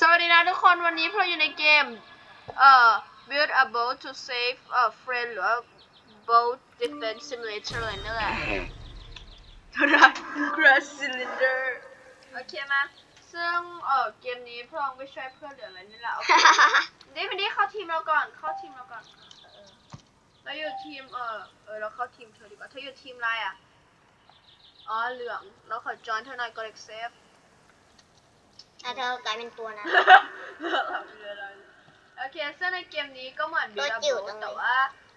สวัสดีนะทุกคนวันนี้พวกเราอยู่ในเกม เอ่อ build a boat to save a friend หรือว่า boat defense simulator เลยนั่นแหละเท่านั้น grass cylinder โอเคไหมซึ่งเอ่อเกมนี้พวกเราไม่ช่วยเพื่อนหรืออะไรนี่แหละโอเคดิมันดีเข้าทีมเราก่อนเข้าทีมเราก่อนเออเราอยู่ทีมเออเออเราเข้าทีมเธอดีกว่าเธออยู่ทีมอะไรอะอ๋อเหลืองเราขอจอยเธอหน่อยก็เล็กเซฟ ถ้าเธอกลายเป็นตัวนะ โอเคซึ่งในเกมนี้ก็เหมือนบิตัวลาจิ๋โบวจังเลยแต่ว่า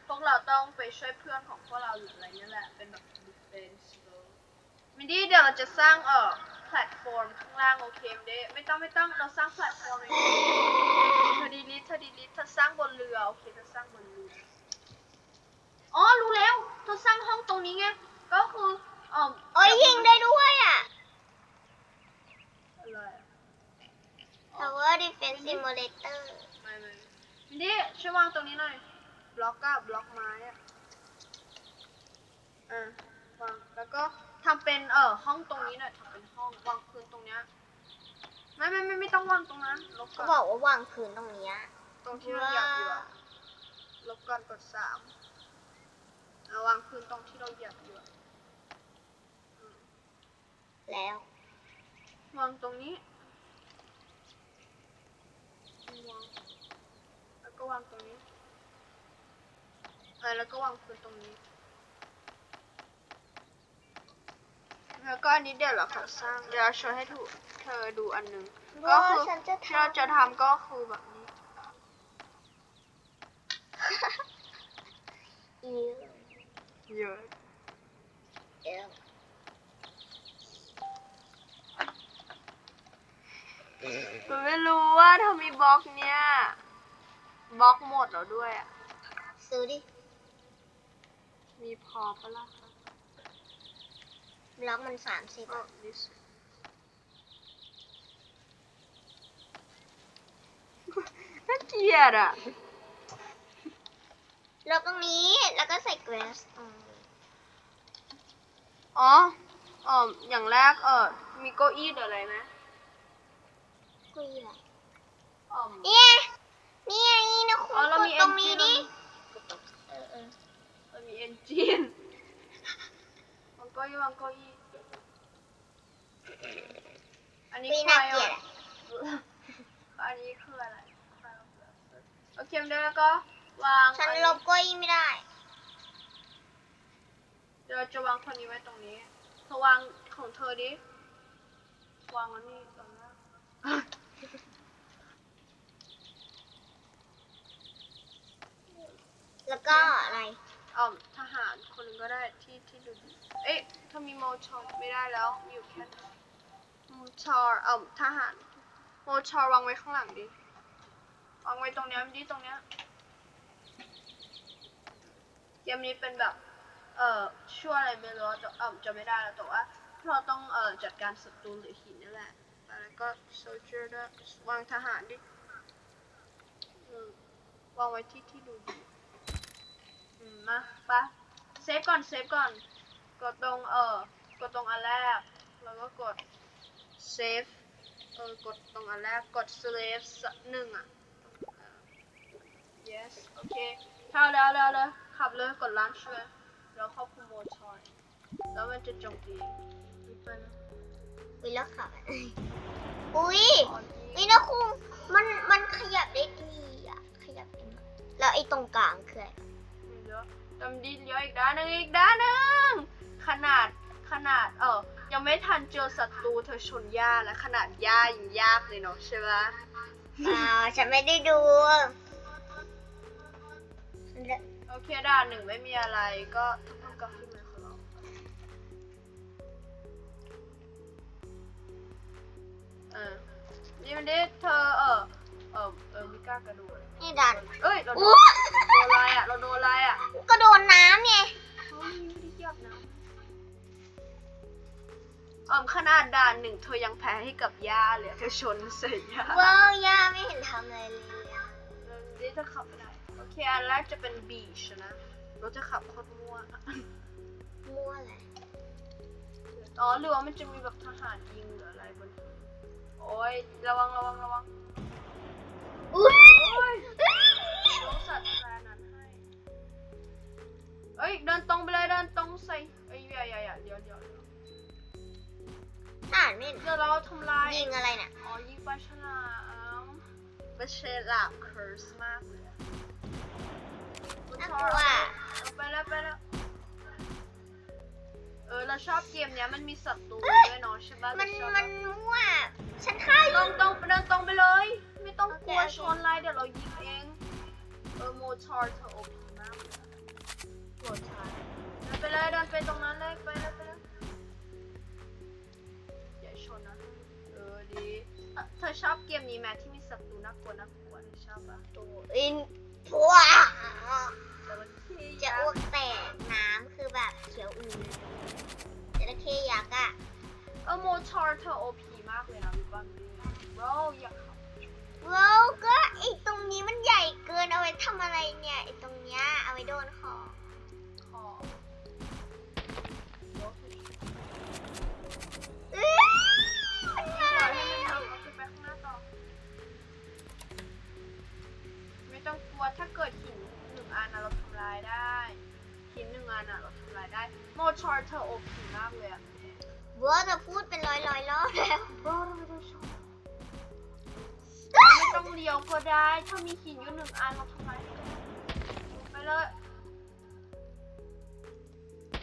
พวกเราต้องไปช่วยเพื่อนของพวกเราหรืออะไรนี่แหละ เป็นแบบ defense มินดี้เดี๋ยวเราจะสร้างเอ่อแพลตฟอร์มข้างล่างโอเคมเด้ไม่ต้องไม่ต้องเราสร้างแพลตฟอร์มเลยเธอดีลิทเธอดีลิทเธอสร้างบนเรือโอเคเธอสร้างบนเรืออ๋อรู้แล้วเธอสร้างห้องตรงนี้ไงก็คือเอ่อโอ้ยยิงได้ด้วยอะ อะไรอะ Tower Defense Simulator ไม่ไม่มินดี้ช่วยวางตรงนี้หน่อย บล็อกกับบล็อกไม้อะอะวางแล้วก็ทำเป็นเอ่อห้องตรงนี้หน่อยทำเป็นห้องวางพื้นตรงเนี้ยไม่ไม่ไม่ไม่ต้องวางตรงนั้นลบเขาก่อนบอกว่าวางพื้นตรงเนี้ยตรงที่เราเหยียบอยู่อะลบก่อนกดสามเอาวางพื้นตรงที่เราเหยียบอยู่อะแล้ว วางตรงนี้ วางแล้วก็วางตรงนี้เออแล้วก็วางพื้นตรงนี้ แล้วก็อันนี้เดี๋ยวเราขอสร้างเดี๋ยวเราโชว์ให้ถูกเธอดูอันหนึงก็ว่าคือฉันจะที่เราทำจะทำก็คือแบบนี้อืมเยอะเดี๋ย วมันไม่รู้ว่าถ้ามีบล็อกเนี้ยบล็อกหมดแล้วด้วยอะซื้อดิมีพอปะล่ะบล็อกมันสามสิบก็ดิสน่าเกลียดอะแล้วตรงนี้แล้วก็ใส่เกรสตรงนี้อ๋อเอ๋ออย่างแรกเออมีเก้าอี้หรืออะไรไหมคุย อะไรอ๋อเนี่ยนี่ไงนะคุณอ๋อเรากดมีตรงนี้ engine ดิเออเออมันมีเอนจินวางเก้าอี้วางเก้าอี้อันนี้ไม่ใครน่าเกลียดอะ อะอันนี้คืออะไรโอเคเดี๋ยวแล้วก็วางฉันอัลบเก้าอี้ไม่ได้ เดี๋ยวเราจะวางคนนี้ไว้ตรงนี้เธอวางของเธอดิ วางอันนี้ตรงนั้น แล้วก็อะไรอ่อมทหารคนหนึงก็ได้ที่ที่ดูดีเอ๊ะถ้ามีโมชอร์ไม่ได้แล้วมีอยู่แค่นั้นโมชอร์อ่อมทหารโมชอร์วางไว้ข้างหลังดิวางไว้ตรงเนี้ยดิตรงเนี้ยเกมนี้เป็นแบบเอ่อชั่วอะไรไม่รู้แต่อ่อมจะไม่ได้แล้วแต่ว่าเราต้องเอ่อจัดการศัตรูหรือหินนั่นแหละแล้วก็โซเจอร์ด้วยวางทหารดิอืมวางไว้ที่ที่ดูดี อืมมาปะเซฟก่อนเซฟก่อน กดตรงเออกดตรงอันแรก แล้วก็กดเซฟเออกดตรงอันแรกกด save สักหนึ่งอะเออ yes โอเคเข้าแล้วแล้วเลยขับเลยกด launch เลยแล้วเข้าคุมโหมดชอยแล้วมันจะโจมตีไปนะอุ้ยแล้วขาอุ้ยตอนนี้อุ้ยนะคุณมันมันขยับได้ดีอะขยับได้มากแล้วไอ้ตรงกลางคืออะไร เดี๋ยวจำดีเลี้ยวอีกด้านหนึงอีกด้านหนึงขนาดขนาดเออยังไม่ทันเจอศัตรูเธอชนหญ้าแล้วขนาดหญ้ายังยากเลยเนาะใช่ไหมอ้าวฉันไม่ได้ดูโอเคด่านหนึ่งไม่มีอะไรก็ทุกคนก็ขึ้นมาของเราเออนี่มันดิเธอเออเออเออไม่กล้ากระโดด นี่ดัน เอ้ยเราโดอู้นโดนอะไรอะเราโดนอะไรอะก็โดนน้ำไงเฮ้ยไม่ได้เหยียบนะอ๋อขนาดด่านหนึ่งเธอยังแพ้ให้กับหญ้าเลยอะเธอชนใส่หญ้าว้าวย่าไม่เห็นทำอะไรเลยอะเออนี่จะขับไม่ได้โอเคอันแรกจะเป็นบีชนะเราจะขับโคตรมั่วมั่วอะไรอ๋อหรือว่ามันจะมีแบบทหารยิงหรืออะไรบนพื้นโอ้ยระวังระวังระวัง ปลาฉลามเคิร์สมากเลยอะน่ากลัวเอาไปแล้วไปแล้ว เออเราชอบเกมเนี้ยมันมีศัตรูด้วยเนาะใช่ปะมัน เราชอบมันมั่วฉันฆ่าอตรยู่ งตรงเดินตรงไปเลย ไม่ต้องกลัวโอเคโอเคชนไลน์เดี๋ยวเรายิงเอง เออโมชาร์เธอโอพีมากเลยอะโมชาร์เดินไปเลยเดินไปตรงนั้นเลยไปเลยไปเลยอย่าชนนะ เออดีเอ่อเธอชอบเกมนี้ไหมที่ ตัวอินพัวแต่มันเท่จะยัอ้วกกษ์แตกน้ำคือแบบเขียวอืดจระเข้ยักษ์อะเออโมชาร์เธอโอพีมากเลยนะรู้ป่ะมีเราอยากขับว้าวก็ไอตรงนี้มันใหญ่เกินเอาไว้ทำอะไรเนี่ยไอตรงเนี้ยเอาไว้โดนคอค ไม่ต้องกลัวถ้าเกิดหินหนึ่งอันนะเราทำลายได้หินหนึ่งอันนะเราทำลายได้โมชาร์เธอโอพีมากเลยอะว้าวจะพูดเป็นร้อยร้อยๆรอบแล้วบ้าเราไม่ต้องชอบไม่ต้องเลี้ยวก็ได้ ถ้ามีหินอยู่หนึ่งอันเราทำลายให้ได้ไปเลย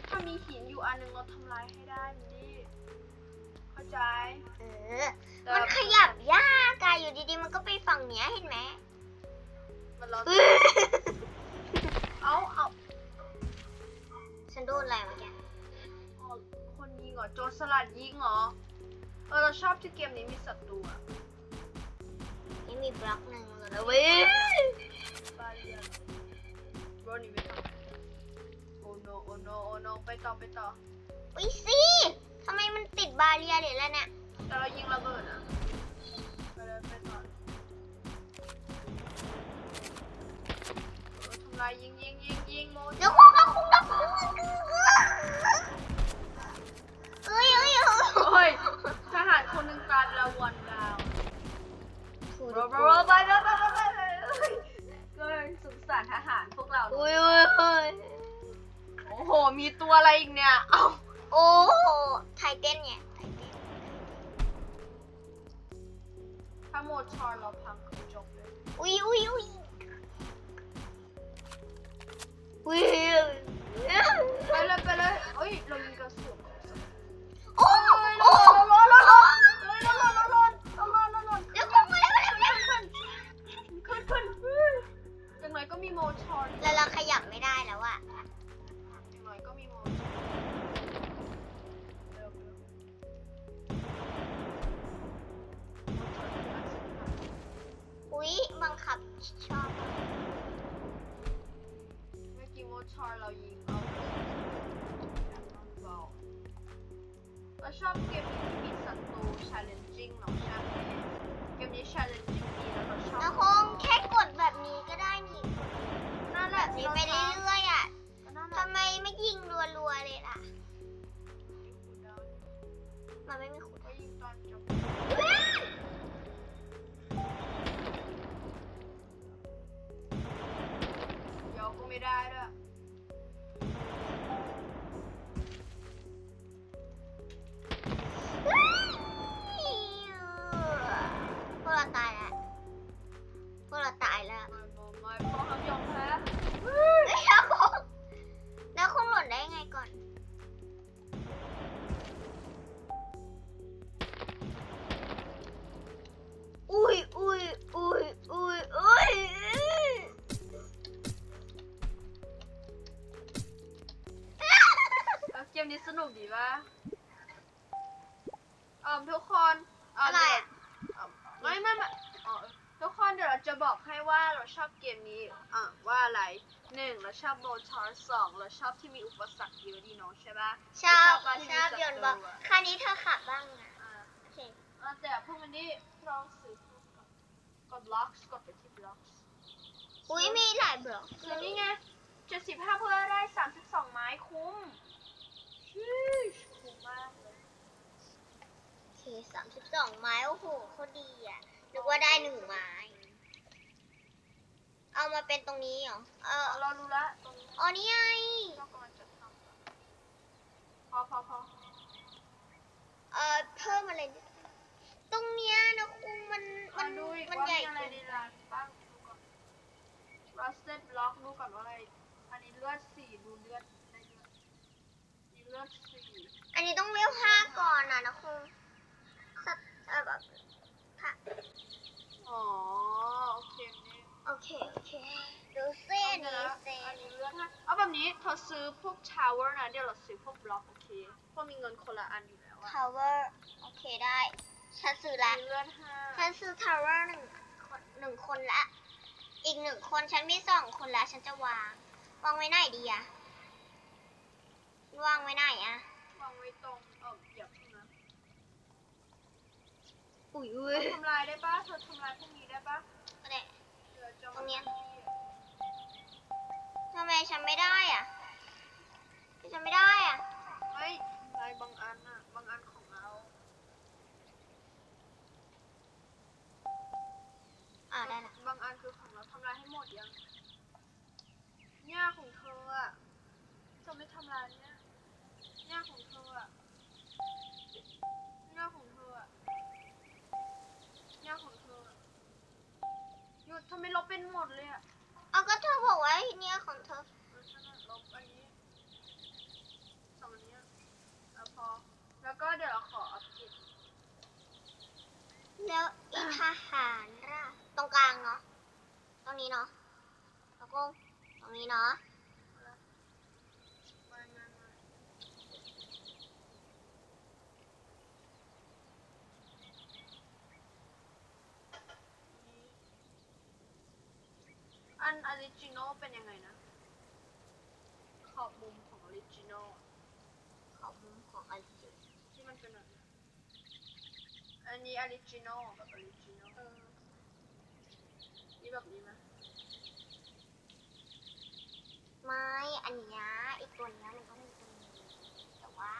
ถ้ามีหินอยู่อันหนึ่งเราทำลายให้ได้ดิเข้าใจ เออแต่มันขยับยากอะอยู่ดีๆ มันก็ไปฝั่งเนี้ยเห็นไหม มันเราเอ้ยเอาเอาฉันโดนอะไรเมื่อกี้เอาคนยิงเหรอโจรสลัดยิงเหรอ เออเราชอบที่เกมนี้มีศัตรูอะนี่มีบล็อกหนึ่งแล้วนะเว้ยบาเรียโรนี่ไม่ต้องโอ้โนโอ้โนโอ้โนไปต่อไปต่ออุ้ยสิทำไมมันติดบาเรียเดี๋ยวแล้วเนี่ยแต่เรายิงระเบิดอะ เออทำลยยิงยิงยิงยิงโมเดี๋ยวคุณก็คุณก็เอ้ยเอ้ยเอ้ยโอ้ยทหารคนหนึ่งตายแล้ววันดาวถูโรกโรโรไปไปไปไปไปไปก็สงสารทหารพวกเราอุ้ยอุ้ยอุ้ยโอ้โห มีตัวอะไรอีกเนี่ย เอ้าโอ้ไทเต้นไงไทเต้นถ้าโมดชอร์เราพังคือจบเลย อุ้ยอุ้ยอุ้ย Oye, los ชอบเกมนี้ที่มีศัตรู challenging เนาะใช่ไหมเกมนี้ challenging ดีแล้วเราชอบแล้วคงแค่กดแบบนี้ก็ได้นี่นั่นแหแบละบนี้ไปเรื่อยๆอะก็นั่นแหละทำไมไม่ยิงรัวๆเลยล่ะคุณดาวมันไม่มี นี้สนุกดีป่ะเอ่อทุกคนเอะไรเอ่อไม่ไม่ไม่อ๋อทุกคนเดี๋ยวเราจะบอกให้ว่าเราชอบเกมนี้อะว่าอะไรหนึ่งเราชอบโบชาร์สองเราชอบที่มีอุปสรรคเยอะดีเนาะใช่ป่ะชอบเราที่ชอบมียนต์บอกศัตรูะคันนี้เธอขับบ้างนะอ่าโอเคอะแต่พวกมันนี่ลองซื้อกดล็อกกดไปที่บล็อก อุ้ยมีหลายบล็อก คือนี่ไงเจ็ดสิบห้าเพื่อได้สามสิบสองไม้คุ้มชิช คุ้มมากเลยโอเคสามสิบสองไม้ โอ้โหเขาดีอะนึกว่าได้หนึ่งไม้ เอามาเป็นตรงนี้เหรอ เออเรารู้ละตรงนี้อ๋อนี่ไง เรากำลังจะทำอะพอพอพอเออเพิ่มอะไรดิตรงเนี้ยนะครูมันมัมานดูอีกมันว่าใหญ่มีอะไรเกินในร้านบ้างดูก่อน rusted block ดูก่อนว่าอะไร อันนี้เลือดสี่ดูเลือดได้เลือดมี เลือดสี่อันนี้ต้องเวลห้าก่อนนะนะครูสัตเออแบบค่ะอ๋อโอเคนี่โอเค โอเค ดูเส้นเอานี้นะเส้อันนนี้เลือดห้าเอาแบบนี้เธอซื้อพวก tower นะเดี๋ยวเราซื้อพวกบล็อกโอเคเพราะมีเงินคนละอันอยู่แล้วอะ ทาวเวอร์โอเคได้ ฉันซื้อละ มีเลือดห้าฉันซื้อทาวเวอร์หนึ่งคนหนึ่งคนละ อีกหนึ่งคนฉันมีสองคนละ ฉันจะวาง วางไว้ไหนดีอะ วางไว้ไหนอะวางไว้ตรงเอออย่าเพิ่งนะอุ้ยเธอทำลายได้ปะเธอทำลายพวกนี้ได้ปะเนี่ยเดี๋ยวจะตรงเนี้ยมาที่ทำไมฉันไม่ได้อะฉันไม่ได้อะไม่ลายบางอันอะบางอันของเราอ่าได้ละบางอันคือของเราทำลายให้หมดยังเนี่ยของเธออะจะไม่ทำลายเนี่ย เนี่ยของเธออะเนี่ยของเธออะเนี่ยของเธออะหยุดทำไมลบเป็นหมดเลยอะเอาก็เธอบอกว่าเนี่ยของเธอ เออฉันอะลบอันนี้สองอันเนี้ยแล้วพอ แล้วก็เดี๋ยวเราขออัปเกรดแล้วอีทหารล่ะตรงกลางเนาะ ตรงนี้เนาะแล้วก็ตรงนี้เนาะ ไม่ไม่ไม่ อันออริจินอลเป็นยังไงนะ ขอบมุมของออริจินอลขอบมุมของอันจิที่มันเป็นแบบนี้อันนี้ออริจินอลแบบออริจินอลนี่แบบนี้ไหมไม่ อันเนี้ยอีกตัวเนี้ยมันต้องมีตรงนี้แต่ว่า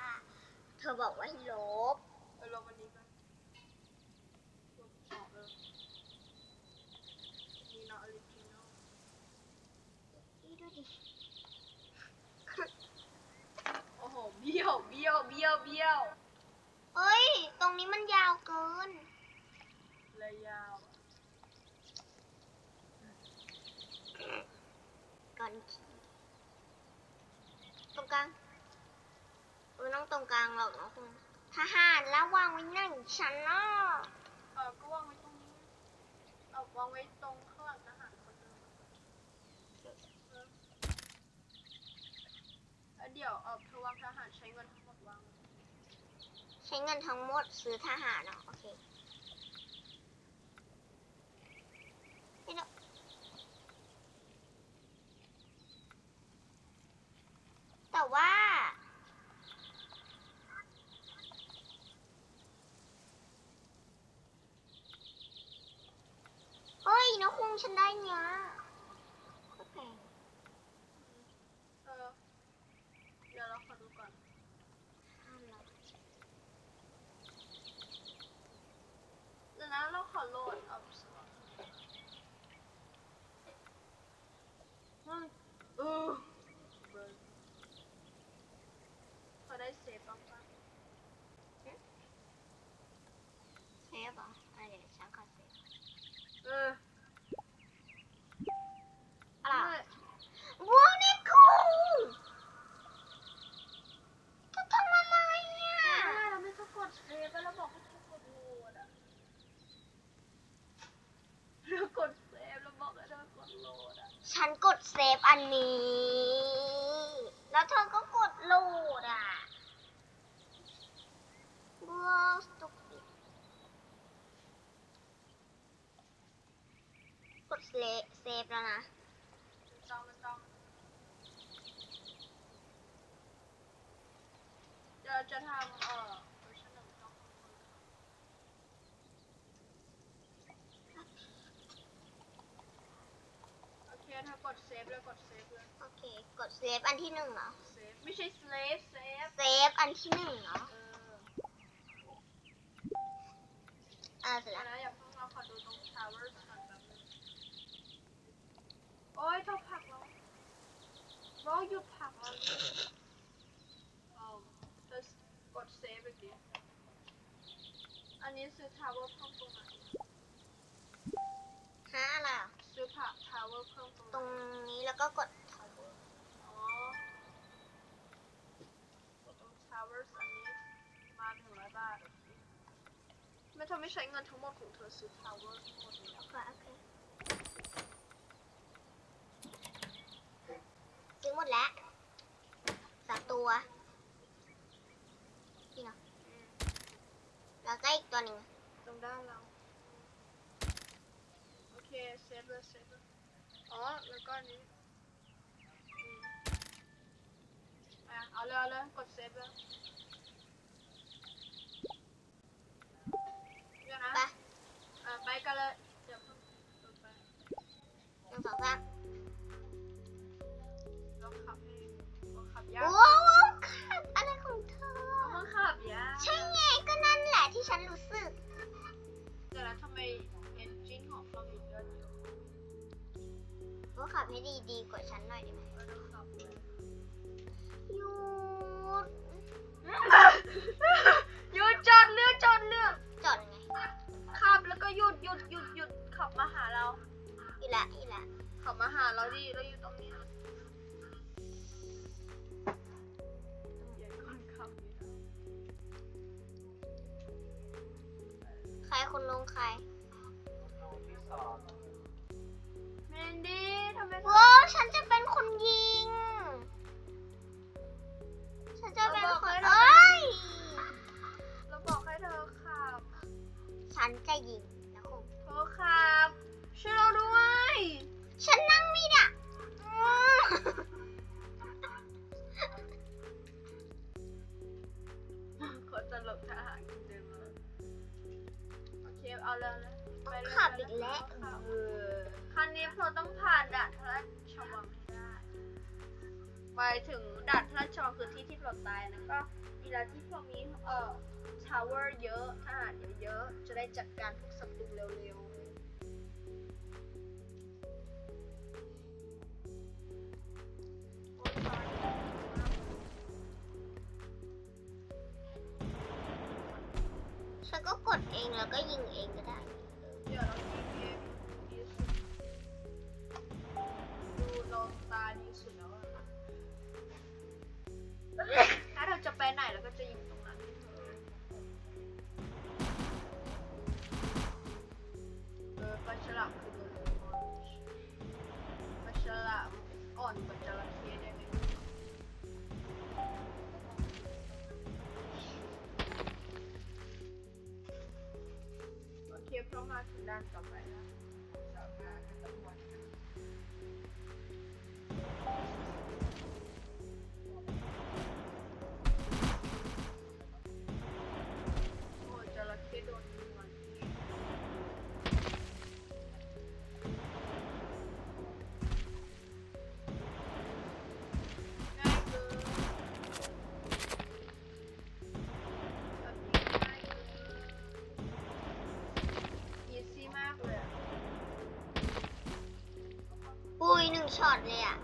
เธอบอกว่าให้ลบเออลงอันนี้กันลบสองเออนี่เนาะออริจินอล นี่ดูดิ โอ้โห เบี้ ยวเบี้ยวเบี้ยวเบี้ยวเฮ้ย ตรงนี้มันยาวเกิน เลยยาวอะก่อนขีตรงกลางเออต้องตรงกลางหรอกนะคุณทหารแล้ววางไว้หนึ่งชั้นเนาะเออก็วางไว้ตรงนี้เอาวางไว้ตรงข้างหลังทหารคนหนึงเออ แล้วเดี๋ยวเออเธอวางทหารใช้เงินทั้งหมดวางใช้เงินทั้งหมดซื้อทหารเนาะโอเคไม่ต้องแต่ว่า เฮ้ยนะคุงฉันได้เนี้ยโคตรแพง เออ เดี๋ยวเราขอดูก่อน ห้ามเรา เดี๋ยวนะเรา ขอโหลดเอาสล็อตอืมเออเบิร์นเขาได้เซฟบ้างปะ เซฟเหรออะเดี๋ยวฉันขอเซฟ เออ อะไร ไม่ ว้าวนี่คุงจะทำอะไรอะ ไม่เราไม่ต้องกดเซฟแล้วเราบอกให้เธอกดโหลดอะเรากดเซฟแล้วบอกให้เธอกดโหลดอะ ฉันกดเซฟอันนี้ แล้วเธอก็กดโหลดอะว้าวสตุปิกดเซฟแล้วนะไม่ต้องไม่ต้องเดี๋ยวจะทำเอ่อ กดเซฟอันที่หนึ่งเหรอ เซฟไม่ใช่เซฟเซฟเซฟอันที่หนึ่งเหรออ่าเสร็จแล้วอย่าเพิ่งเราขอดูตรงทาวเวอร์ก่อนแป๊บนึงโอ้ยชอบผักเราเรอหยุดผักเราดิกดเซฟอีกทีอันนี้ซื้อทาวเวอร์เพิ่มตรงไหนฮะอะไรซื้อผักทาวเวอร์เพิ่มตรงตรงนี้แล้วก็กด ไม่เธอไม่ใช้เงินทั้งหมดของเธอซื้อ power หมดแล้วค่ะโอเคซื้อหมดแล้วสามตัวนี่เนาะแล้วก็อีกตัวหนึ่งตรงด้านเราโอเคเซฟเลยเซฟเลยอ๋อแล้วก็นี้อะเอาเลยเอาเลยกดเซฟเลย 50. จัดการพวกศัตรูเร็วๆ ฉันก็กดเองแล้วก็ยิงเองก็ได้ เดี๋ยวเราเ Instagram. ช็อตเลยอะ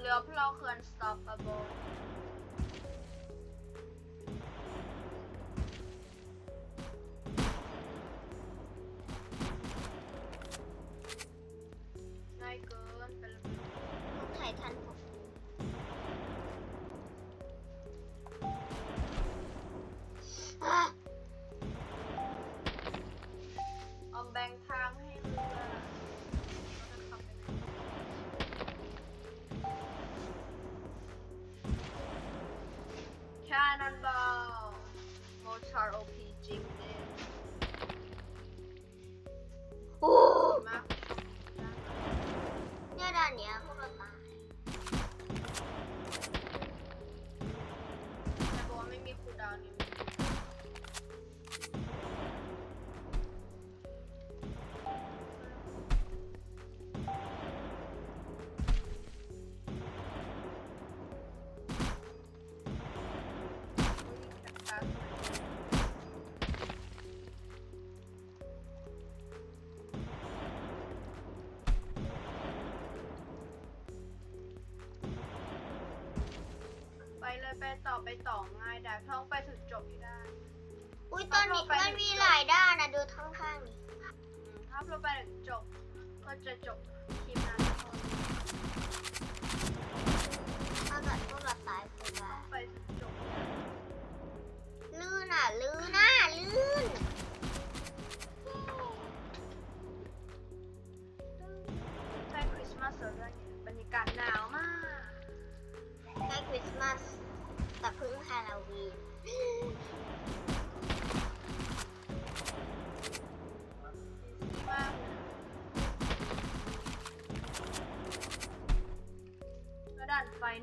เรือพลอเราเคือนสต็อปเบ ไปเลยไปต่อไปต่อง่ายได้ท่องไปถึงจบให้ได้ อุ้ยตอนนี้มันมีหลายด้านนะดูข้างๆนี่อืมถ้าเราไปถึงจบ ก็จะจบคลิปนั้น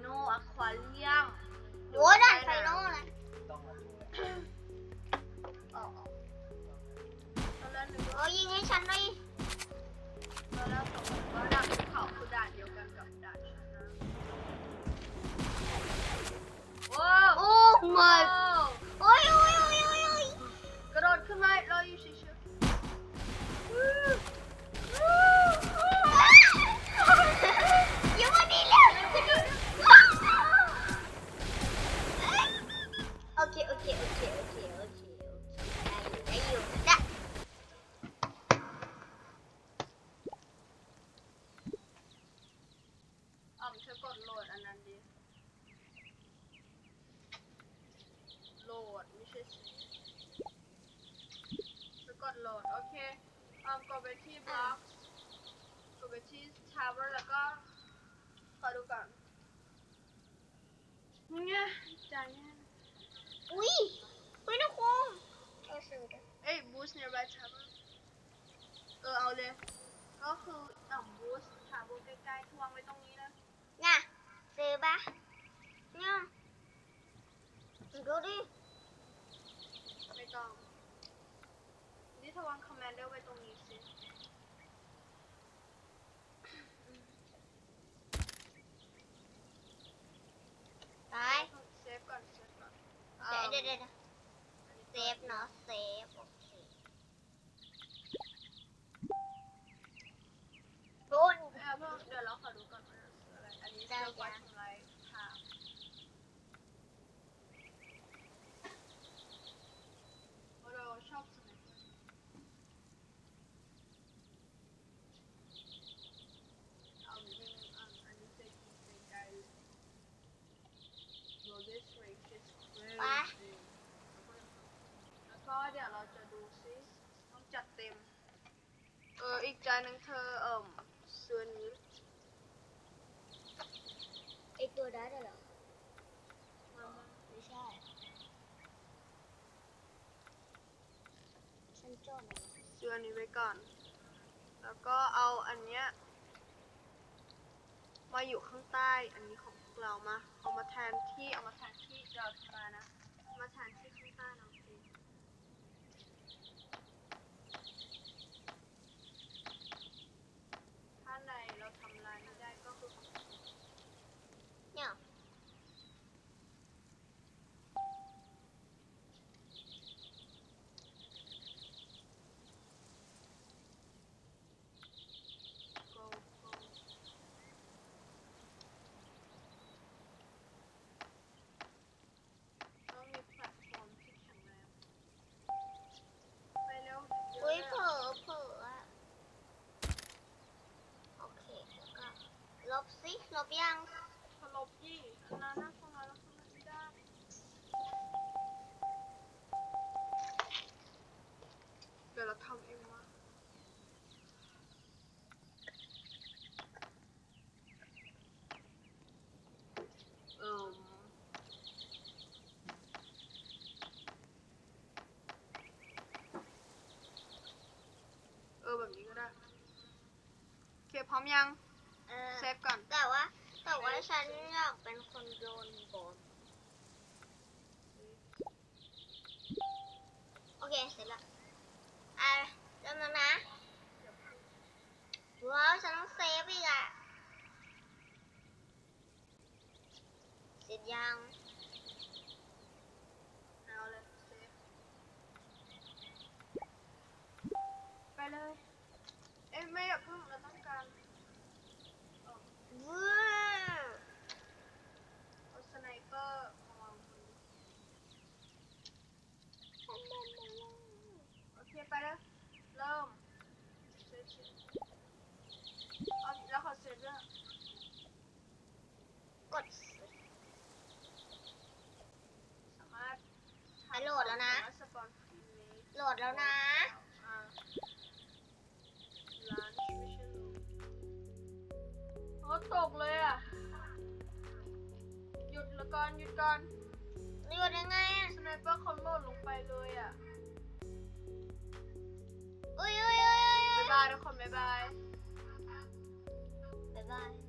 โนอะควาเรียมโอ้ด่านไฟนอลเลยออกออกตอนแรกนึกโอ้ว่ายิงให้ฉันหน่อยตอนแรกสงสัยว่าด่านภูเขาคือด่านเดียวกันกับด่านชนะโอ้โอ้ ดไม่ใช่สิไปกดโหลด โอเคอ๋อมกดไปที่บล็อกกดไปที่ทาวเวอร์แล้วก็ขอดูก่อนเนี่ยใจแน่อุ้ยอุ้ยนะคงเออซื้อกันเอ้ย boost nearby tower เออเอาเลย ก็คืออ่ำ boost tower ใกล้ๆทวางไว้ตรงนี้นะน่ะซื้อปะเนี่ยดูดิ ไม่ต้อง นี่ทวาง commander ไว้ตรงนี้สิตายเซฟก่อนเซฟก่อนเดี๋ยวเดี๋ยวเดี๋ยวเซฟเนาะเซฟโอเคโดน เออเพิ่มเดี๋ยวเราขอดูก่อนว่าคืออะไร อันนี้ ได้ เซฟไว้ จ้ะ ทำลายทางเพราะเราชอบสมัยก่อนเอายิงอะอันนี้เซฟไกลๆ Well, this range is crazy. ไป แล้วก็เดี๋ยวเราจะดูซิต้องจัดเต็ม เอ ออีกจานหนึ่งเธอเอ่มเสื้อนี้ไอตัวได้เหรอไม่ใช่ฉันจดนะเสื้อนี้ไว้ก่อน แล้วก็เอาอันเนี้ยมาอยู่ข้างใต้อันนี้ของพวกเรามา เอามาแทนที่เอามาแทนที่เดี๋ยวอธิบานะ มาแทนที่ข้างใต้เราสิิลบยังลบยี่นาน่าสมาแล้วคุไม่ได้เดี๋ยวเราทำเองวะเออเออแบบนี้ก็ได้โอเคพร้อมยัง ฟก่อน แต่ว่า แต่ว่าฉันอยากเป็นคนโดนบอมโอเค เสร็จแล้วอะเริ่มแล้วนะว้าวฉันต้องเซฟอีกอะ เสร็จยัง เอาเลยเซฟ ไปเลย เอ้ยไม่อย่าเพิ่งเราต้องการ ไนเปอร์มาวางบนโอเคไปลยเริ่มเซฟเซฟเอาแล้วขอเซฟด้วยกดสามารถโหลดแล้วนะ โหลดแล้วนะ ตกเลยอะ หยุดแล้วก่อนหยุดก่อนโหลดยังไงอะสไนเปอร์เขาโหลดลงไปเลยอะอุ้ยอุ้ยอุ้ยอุ้ยบ๊ายบายทุกคนบ๊ายบายบ๊ายบาย